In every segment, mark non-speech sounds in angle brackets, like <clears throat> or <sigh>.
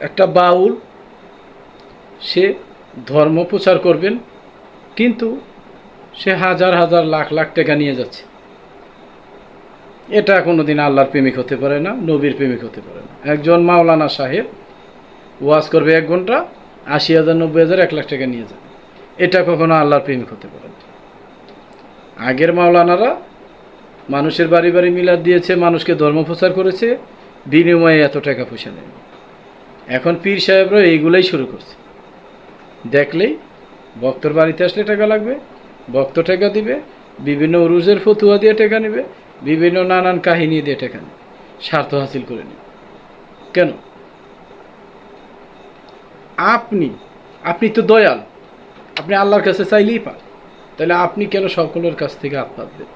একটা বাউল, সে ধর্ম প্রচার করবেন, কিন্তু সে হাজার হাজার লাখ লাখ টাকা নিয়ে যাচ্ছে। এটা কোনো দিন আল্লাহর প্রেমিক হতে পারে না, নবীর প্রেমিক হতে পারে না। একজন মাওলানা সাহেব ওয়াজ করবে এক ঘণ্টা, আশি হাজার, নব্বই হাজার, এক লাখ টাকা নিয়ে যাবে। এটা কখনো আল্লাহর প্রেমিক হতে পারে না। আগের মাওলানারা মানুষের বাড়ি বাড়ি মিলাদ দিয়েছে, মানুষকে ধর্ম প্রচার করেছে, বিনিময়ে এত টাকা পয়সা নেয়। এখন পীর সাহেবরা এইগুলাই শুরু করছে। দেখলেই ভক্তর বাড়িতে আসলে টাকা লাগবে, ভক্ত টাকা দিবে, বিভিন্ন উরুজের ফতুয়া দিয়ে টাকা নেবে, বিভিন্ন নানান কাহিনী দিয়ে টাকা নেবে, স্বার্থ হাসিল করে নেবে। কেন? আপনি আপনি তো দয়াল, আপনি আল্লাহর কাছে চাইলেই পান। তাহলে আপনি কেন সকলের কাছ থেকে হাত পাতবেন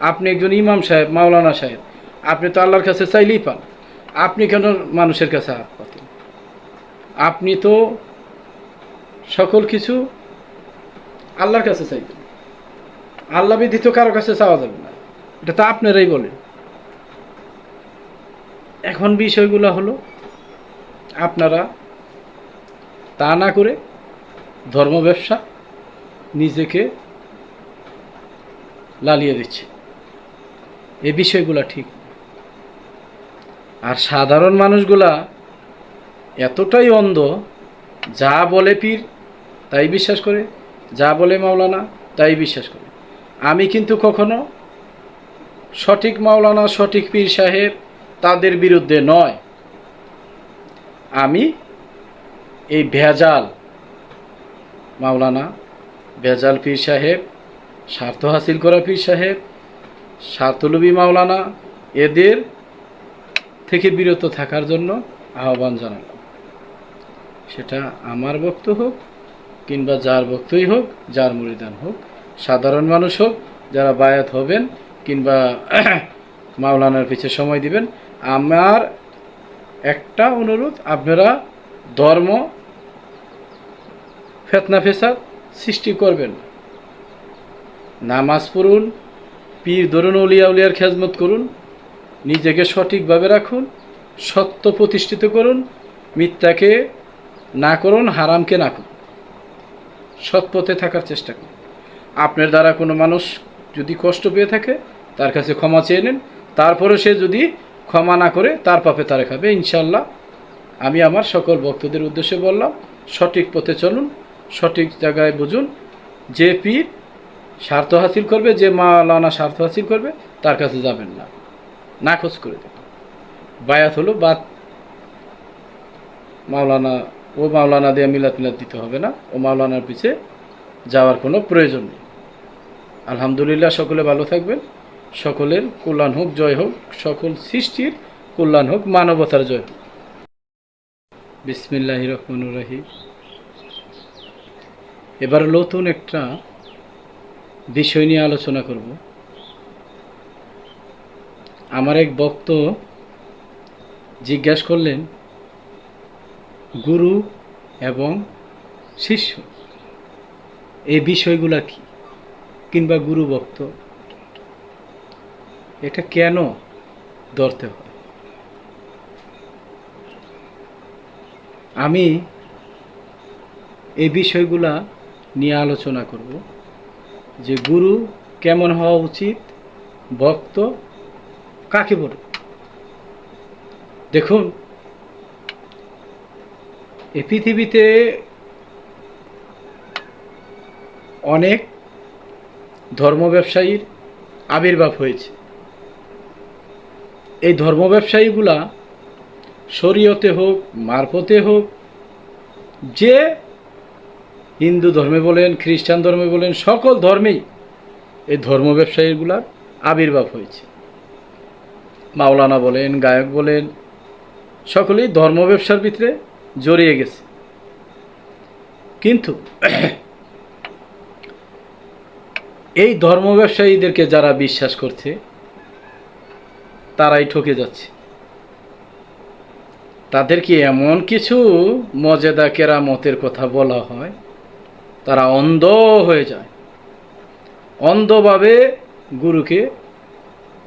আপনি একজন ইমাম সাহেব, মাওলানা সাহেব, আপনি তো আল্লাহর কাছে চাইলেই পান। আপনি কেন মানুষের কাছে হাত পাতেন আপনি তো সকল কিছু আল্লাহর কাছে চাইবেন আল্লাহ বিধিত কারও কাছে চাওয়া যাবে না। এটা তো আপনারাই বলেন। এখন বিষয়গুলো হলো, আপনারা তা না করে ধর্ম ব্যবসা নিজেকে লালিয়ে দিচ্ছে। এই বিষয়গুলো ঠিক। আর সাধারণ মানুষগুলা এতটাই অন্ধ, যা বলে পীর, তাই বিশ্বাস করে, যা বলে মাওলানা, তাই বিশ্বাস করে। আমি কিন্তু কখনো সঠিক মাওলানা, সঠিক পীর সাহেব তাদের বিরুদ্ধে নয়। আমি এই ভেজাল মাওলানা, ভেজাল পীর সাহেব, স্বার্থ হাসিল করা পীর সাহেব, স্বার্থলোভী মাওলানা, এদের থেকে বিরত থাকার জন্য আহ্বান জানালাম। সেটা আমার বক্ত হোক কিংবা যার বক্তই হোক, যার মুরিদান হোক, সাধারণ মানুষ হোক, যারা বায়াত হবেন কিংবা <clears throat> মাওলানার পিছে সময় দিবেন, আমার একটা অনুরোধ, আপনারা ধর্ম ফেতনা ফেসাদ সৃষ্টি করবেন। নামাজ পড়ুন, পীর ধরুন উলিয়া উলিয়ার খেজমত করুন, নিজেকে সঠিকভাবে রাখুন, সত্য প্রতিষ্ঠিত করুন, মিথ্যাকে না করুন, হারামকে না করুন। সৎ পথে থাকার চেষ্টা করুন। আপনার দ্বারা কোনো মানুষ যদি কষ্ট পেয়ে থাকে, তার কাছে ক্ষমা চেয়ে নেন। তারপরে সে যদি ক্ষমা না করে, তার পাপে তারা খাবে। ইনশাল্লাহ আমি আমার সকল ভক্তদের উদ্দেশ্যে বললাম, সঠিক পথে চলুন, সঠিক জায়গায় বুঝুন। যে পীর স্বার্থ হাসিল করবে, যে মাওলানা স্বার্থ হাসিল করবে, তার কাছে যাবেন না। না খোঁজ করে দেবেন। বায়াত হলো বাদ মাওলানা ও মাওলানা দিয়ে মিলাদ মিলাদ দিতে হবে না। ও মাওলানার পিছে যাওয়ার কোনো প্রয়োজন নেই। আলহামদুলিল্লাহ, সকলে ভালো থাকবেন। সকলের কল্যাণ হোক, জয় হোক। সকল সৃষ্টির কল্যাণ হোক, মানবতার জয় হোক। বিসমিল্লাহ রহমান রাহিম। এবার নতুন একটা বিষয় নিয়ে আলোচনা করব। আমার এক বক্ত জিজ্ঞাসা করলেন গুরু এবং শিষ্য। এই বিষয়গুলা কি? কিংবা গুরু ভক্ত, এটা কেন ধরতে হয়? আমি এই বিষয়গুলা নিয়ে আলোচনা করব যে গুরু কেমন হওয়া উচিত, ভক্ত কাকে বলে দেখুন এই পৃথিবীতে অনেক ধর্ম ব্যবসায়ীর আবির্ভাব হয়েছে। এই ধর্ম ব্যবসায়ীগুলা শরীয়তে হোক, মারফতে হোক, যে হিন্দু ধর্মে বলেন, খ্রিস্টান ধর্মে বলেন, সকল ধর্মেই এই ধর্ম ব্যবসায়ীগুলার আবির্ভাব হয়েছে। মাওলানা বলেন, গায়ক বলেন, সকলেই ধর্ম ব্যবসার ভিতরে জড়িয়ে গেছে। কিন্তু এই ধর্ম ব্যবসায়ীদেরকে যারা বিশ্বাস করছে, তারাই ঠকে যাচ্ছে। তাদেরকে এমন কিছু মজেদা কেরামতের কথা বলা হয়? তারা অন্ধ হয়ে যায়। অন্ধভাবে গুরুকে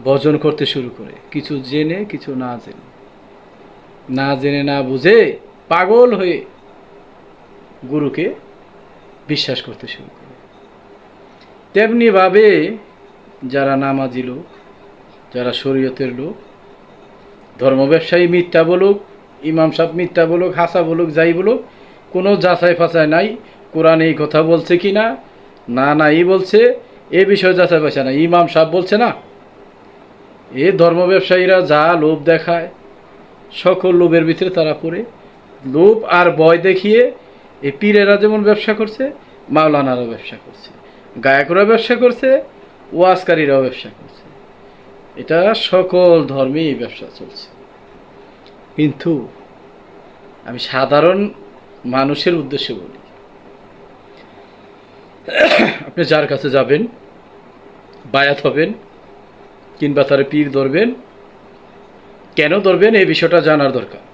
ভজন করতে শুরু করে। কিছু জেনে, কিছু না জেনে। না জেনে, না বুঝে পাগল হয়ে গুরুকে বিশ্বাস করতে শুরু করে। তেমনিভাবে যারা নামাজি লোক, যারা শরীয়তের লোক, ধর্ম ব্যবসায়ী মিথ্যা বলুক, ইমাম সাহেব মিথ্যা বলুক, হাসা বলুক, যাই বলুক, কোনো যাচাই ফাঁচাই নাই, কোরআন এই কথা বলছে কি না না না এই বলছে, এ বিষয়ে যাচাই ফাঁচা না ইমাম সাহেব বলছে না। এ ধর্ম ব্যবসায়ীরা যা লোভ দেখায়, সকল লোভের ভিতরে তারা পড়ে লোভ আর ভয় দেখিয়ে এই পীরেরা যেমন ব্যবসা করছে, মাওলানারাও ব্যবসা করছে। গায়করা ব্যবসা করছে, ওয়াজকারীরাও ব্যবসা করছে। এটা সকল ধর্মেই ব্যবসা চলছে। কিন্তু আমি সাধারণ মানুষের উদ্দেশ্যে বলি, আপনি যার কাছে যাবেন, বায়াত হবেন, কিংবা তার পীর ধরবেন, কেন ধরবেন, এই বিষয়টা জানার দরকার।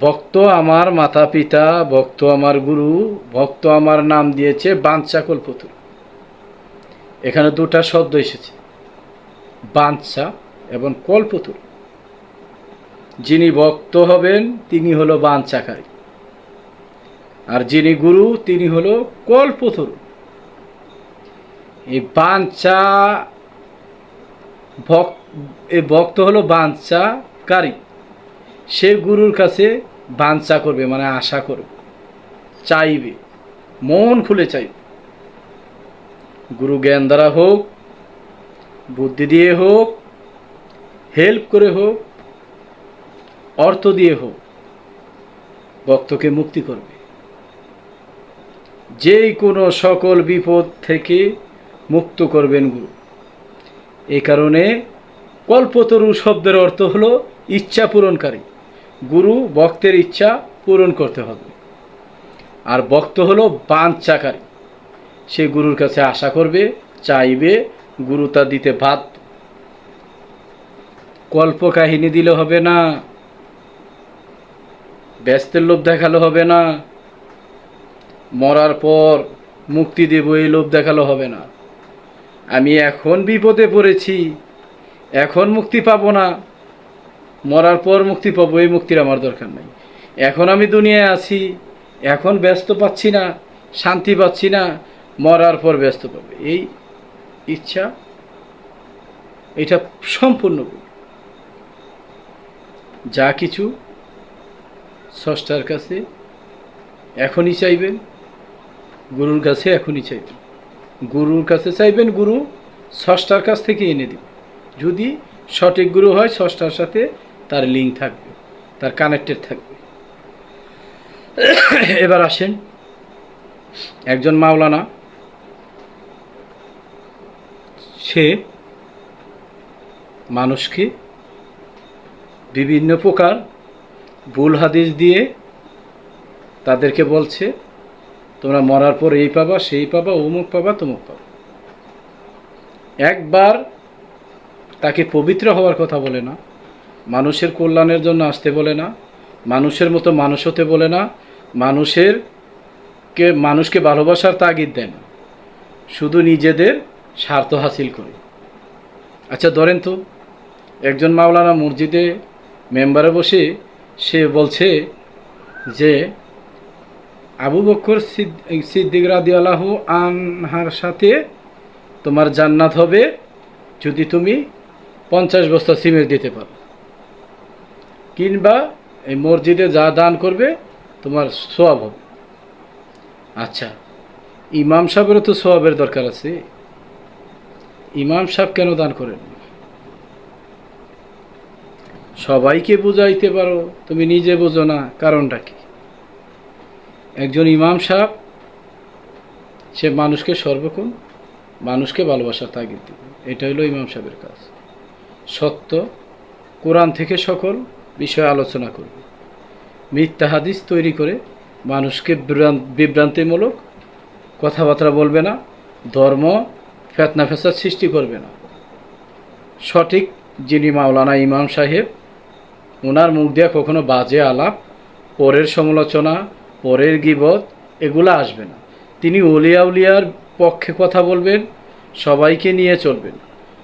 ভক্ত আমার মাতা পিতা ভক্ত আমার গুরু, ভক্ত আমার নাম দিয়েছে বাঞ্চা কল্পতুর এখানে দুটা শব্দ এসেছে বাঞ্চা এবং কল্পতুর যিনি ভক্ত হবেন, তিনি হলো বাঞ্চাকারী আর যিনি গুরু, তিনি হলো কল্পতরু এই বাঞ্চা ভক এই ভক্ত হলো বাঞ্চাকারী সে গুরুর কাছে বাঞ্চা করবে মানে আশা করবে, চাইবে, মন খুলে চাইবে। গুরু জ্ঞান দ্বারা হোক, বুদ্ধি দিয়ে হোক হেল্প করে হোক, অর্থ দিয়ে হোক, ভক্তকে মুক্তি করবে। যেই কোনো সকল বিপদ থেকে মুক্ত করবেন গুরু। এই কারণে কল্পতরু শব্দের অর্থ হলো ইচ্ছা পূরণকারী। গুরু ভক্তের ইচ্ছা পূরণ করতে হবে। আর ভক্ত হলো বাঞ্চাকারী সে গুরুর কাছে আশা করবে, চাইবে, গুরু তা দিতে বাধ্য। কল্প কাহিনী দিলে হবে না, ব্যস্তের লোভ দেখালে হবে না, মরার পর মুক্তি দেব এই লোভ দেখালে হবে না। আমি এখন বিপদে পড়েছি, এখন মুক্তি পাবো না। মরার পর মুক্তি পাবো, এই মুক্তির আমার দরকার নাই। এখন আমি দুনিয়ায় আছি, এখন ব্যস্ত পাচ্ছি না, শান্তি পাচ্ছি না, মরার পর ব্যস্ত পাবে। এই ইচ্ছা, এটা সম্পূর্ণ। যা কিছু স্রষ্টার কাছে এখনই চাইবেন, গুরুর কাছে এখনই চাইবেন। গুরুর কাছে চাইবেন, গুরু স্রষ্টার কাছ থেকে এনে দেবে যদি সঠিক গুরু হয় ষষ্ঠার সাথে তার লিঙ্ক থাকবে, তার কানেক্টেড থাকবে। এবার আসেন, একজন মাওলানা, সে মানুষকে বিভিন্ন প্রকার ভুল হাদিস দিয়ে তাদেরকে বলছে, তোমরা মরার পর এই পাবা, সেই পাবা, অমুক পাবা, তমুক পাবা। একবার তাকে পবিত্র হওয়ার কথা বলে না মানুষের কল্যাণের জন্য আসতে বলে না, মানুষের মতো মানুষ হতে বলে না, মানুষের কে, মানুষকে ভালোবাসার তাগিদ দেয় না শুধু নিজেদের স্বার্থ হাসিল করে। আচ্ছা ধরেন তো, একজন মাওলানা মসজিদে মেম্বারে বসে সে বলছে যে, আবু বক্কর সিদ- সিদ্দিক রাদিয়াল্লাহু আনহার সাথে তোমার জান্নাত হবে যদি তুমি পঞ্চাশ বস্তা সিমেন্ট দিতে পারো। কিংবা এই মসজিদে যা দান করবে, তোমার সোয়াব হবে। আচ্ছা ইমাম সাহেবেরও তো সোয়াবের দরকার আছে। ইমাম সাহেব কেন দান করেন? সবাইকে বুঝাইতে পারো, তুমি নিজে বোঝো না, কারণটা কি? একজন ইমাম সাহেব, সে মানুষকে সর্বক্ষণ মানুষকে ভালোবাসার তাগিদ দিবে। এটা হলো ইমাম সাহেবের কাজ। সত্য, কোরআন থেকে সকল বিষয় আলোচনা করবে। মিথ্যা হাদিস তৈরি করে মানুষকে বিভ্রান- বিভ্রান্তিমূলক কথাবার্তা বলবে না, ধর্ম, ফেতনা, ফেসাদ সৃষ্টি করবে না। সঠিক যিনি মাওলানা ইমাম সাহেব ওনার মুখ দিয়ে কখনো বাজে আলাপ, পরের সমালোচনা, পরের গিবত, এগুলো আসবে না। তিনি উলিয়া উলিয়ার পক্ষে কথা বলবেন, সবাইকে নিয়ে চলবেন।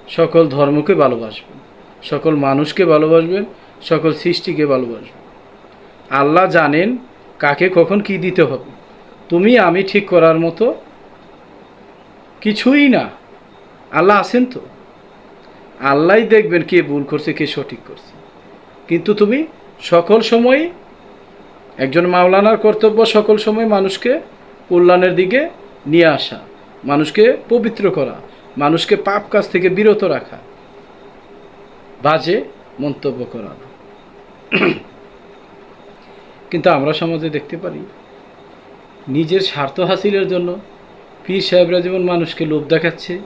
সকল ধর্মকে ভালোবাসবেন, সকল মানুষকে ভালোবাসবেন সকল সৃষ্টিকে ভালোবাসবে। আল্লাহ জানেন কাকে কখন কি দিতে হবে। তুমি আমি ঠিক করার মতো কিছুই না। আল্লাহ আছেন তো। আল্লাহ দেখবেন কে ভুল করছে, কে সঠিক করছে। কিন্তু তুমি সকল সময় একজন মাওলানার কর্তব্য সকল সময় মানুষকে কল্যাণের দিকে নিয়ে আসা, মানুষকে পবিত্র করা, মানুষকে পাপ কাজ থেকে বিরত রাখা। বাজে মন্তব্য করা। না। কিন্তু আমরা সমাজে দেখতে পারি, নিজের স্বার্থ হাসিলের জন্য পীর সাহেবরা যেমন মানুষকে লোভ দেখাচ্ছে,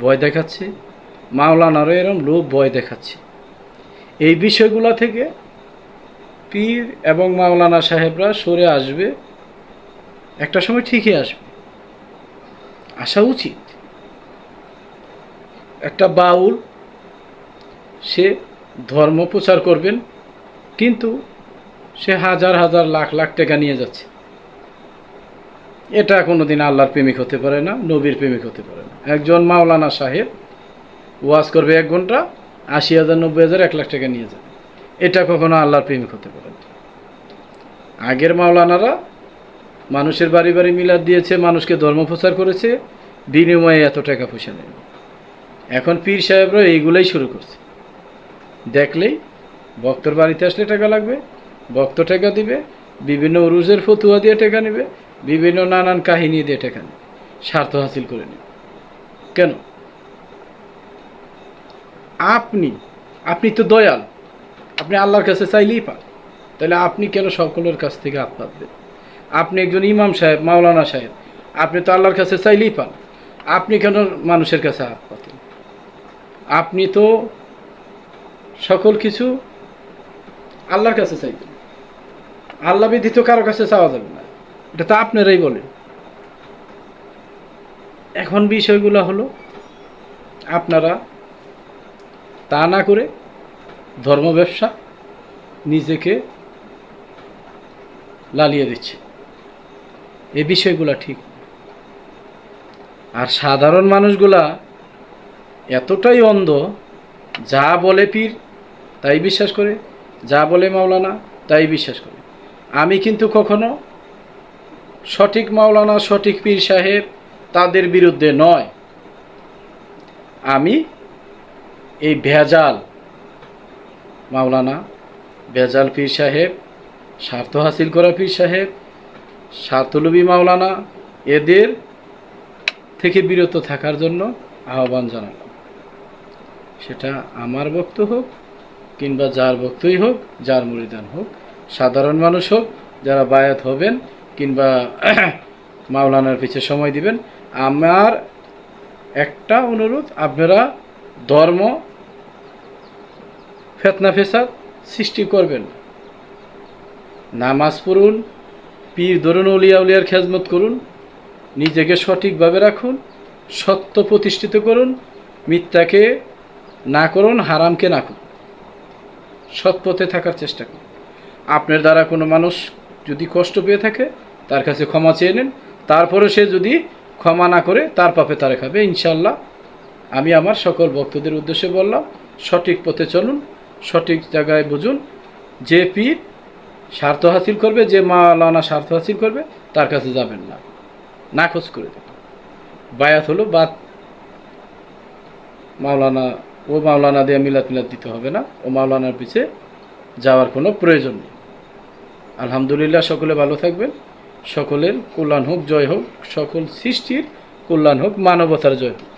ভয় দেখাচ্ছে, মাওলানারও এরম লোভ, ভয় দেখাচ্ছে। এই বিষয়গুলো থেকে পীর এবং মাওলানা সাহেবরা সরে আসবে, একটা সময় ঠিকই আসবে। আসা উচিত। একটা বাউল, সে ধর্ম প্রচার করবেন, কিন্তু সে হাজার হাজার লাখ লাখ টাকা নিয়ে যাচ্ছে। এটা কোনোদিন আল্লাহর প্রেমিক হতে পারে না, নবীর প্রেমিক হতে পারে না। একজন মাওলানা সাহেব ওয়াজ করবে এক ঘণ্টা, আশি হাজার, নব্বই হাজার, এক লাখ টাকা নিয়ে যাবে। এটা কখনো আল্লাহর প্রেমিক হতে পারে না। আগের মাওলানারা মানুষের বাড়ি বাড়ি মিলাদ দিয়েছে, মানুষকে ধর্ম প্রচার করেছে, বিনিময়ে এত টাকা পয়সা নেই এখন পীর সাহেবরা এইগুলোই শুরু করছে। দেখলেই ভক্তর বাড়িতে আসলে টাকা লাগবে, ভক্ত টাকা দিবে, বিভিন্ন উরুজের ফতুয়া দিয়ে টাকা নেবে, বিভিন্ন নানান কাহিনী দিয়ে টাকা নেবে, স্বার্থ হাসিল করে নেবে। কেন? আপনি আপনি তো দয়াল, আপনি আল্লাহর কাছে চাইলেই পান। তাহলে আপনি কেন সকলের কাছ থেকে হাত পাতবেন? আপনি একজন ইমাম সাহেব, মাওলানা সাহেব, আপনি তো আল্লাহর কাছে চাইলেই পান। আপনি কেন মানুষের কাছে হাত পাতেন? আপনি তো সকল কিছু আল্লাহর কাছে চাইবেন আল্লাহ বিধিত কারও কাছে চাওয়া যাবে না। এটা তো আপনারাই বলেন। এখন বিষয়গুলো হলো, আপনারা তা না করে ধর্ম ব্যবসা নিজেকে লালিয়ে দিচ্ছে। এই বিষয়গুলো ঠিক। আর সাধারণ মানুষগুলা এতটাই অন্ধ, যা বলে পীর তাই বিশ্বাস করে, যা বলে মাওলানা তাই বিশ্বাস করে। আমি কিন্তু কখনো সঠিক মাওলানা, সঠিক পীর সাহেব তাদের বিরুদ্ধে নয়। আমি এই ভেজাল মাওলানা, ভেজাল পীর সাহেব, স্বার্থ হাসিল করা পীর সাহেব, স্বার্থলোভী মাওলানা, এদের থেকে বিরত থাকার জন্য আহ্বান জানালাম। সেটা আমার বক্ত হোক কিংবা যার বক্তই হোক, যার মরিদান হোক, সাধারণ মানুষ হোক, যারা বায়াত হবেন কিংবা <clears throat> মাওলানার পিছে সময় দিবেন, আমার একটা অনুরোধ, আপনারা ধর্ম ফেতনা ফেসাদ সৃষ্টি করবেন। নামাজ পড়ুন, পীর ধরুন উলিয়া উলিয়ার খেজমত করুন, নিজেকে সঠিকভাবে রাখুন, সত্য প্রতিষ্ঠিত করুন, মিথ্যাকে না করুন, হারামকে না করুন। সৎ পথে থাকার চেষ্টা করুন আপনার দ্বারা কোনো মানুষ যদি কষ্ট পেয়ে থাকে, তার কাছে ক্ষমা চেয়ে নেন। তারপরে সে যদি ক্ষমা না করে, তার পাপে তারা খাবে। ইনশাল্লাহ আমি আমার সকল ভক্তদের উদ্দেশ্যে বললাম, সঠিক পথে চলুন, সঠিক জায়গায় বুঝুন। যে পীর স্বার্থ হাসিল করবে, যে মাওলানা স্বার্থ হাসিল করবে, তার কাছে যাবেন না। না খোঁজ করে দেবেন। বায়াত হলো বাদ মাওলানা ও মাওলানা দিয়ে মিলাদ মিলাদ দিতে হবে না। ও মাওলানার পিছে যাওয়ার কোনো প্রয়োজন নেই। আলহামদুলিল্লাহ, সকলে ভালো থাকবেন। সকলের কল্যাণ হোক, জয় হোক। সকল সৃষ্টির কল্যাণ হোক, মানবতার জয় হোক।